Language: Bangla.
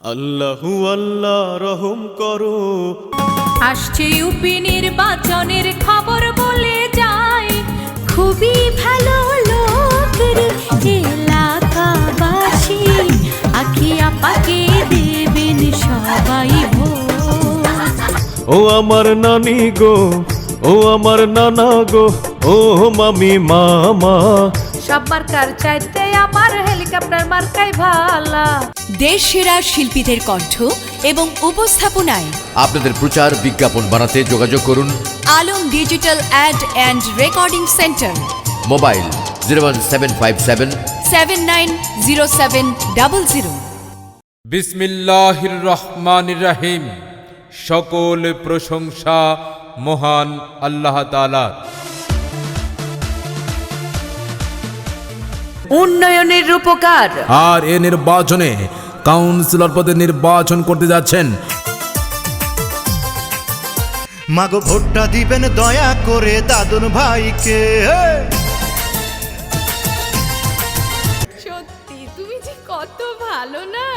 আল্লাহু আল্লাহ রহম করো। আসছে ইউপি নির্বাচনের খবর বলে যায় খুবই ভালো লোকের এলাকাবাসী। আখি আপাকে দেবেন সবাই ভোট। ও আমার নানি গো ও আমার নানা গো ও মামি মামা। সব মার্কার চাইতে আমার হেলিকপ্টার মার্কাই ভালা। দেশ সেরা শিল্পীদের কণ্ঠ এবং উপস্থাপনায় আপনাদের প্রচার বিজ্ঞাপন বানাতে যোগাযোগ করুন। Alam digital ad and recording centre. Mobile zero one seven five seven. Seven nine zero seven double zero. বিসমিল্লাহির রহমানির রাহিম। সকল প্রশংসা মহান আল্লাহ তালার উন্নয়নের রূপকার। আর এ নির্বাচনে কাউন্সিলর পদে নির্বাচন করতে যাচ্ছেন। মাগো ভোটটা দিবেন দয়া করে দাদুন ভাইকে। সত্যি তুমি যে কত ভালো না।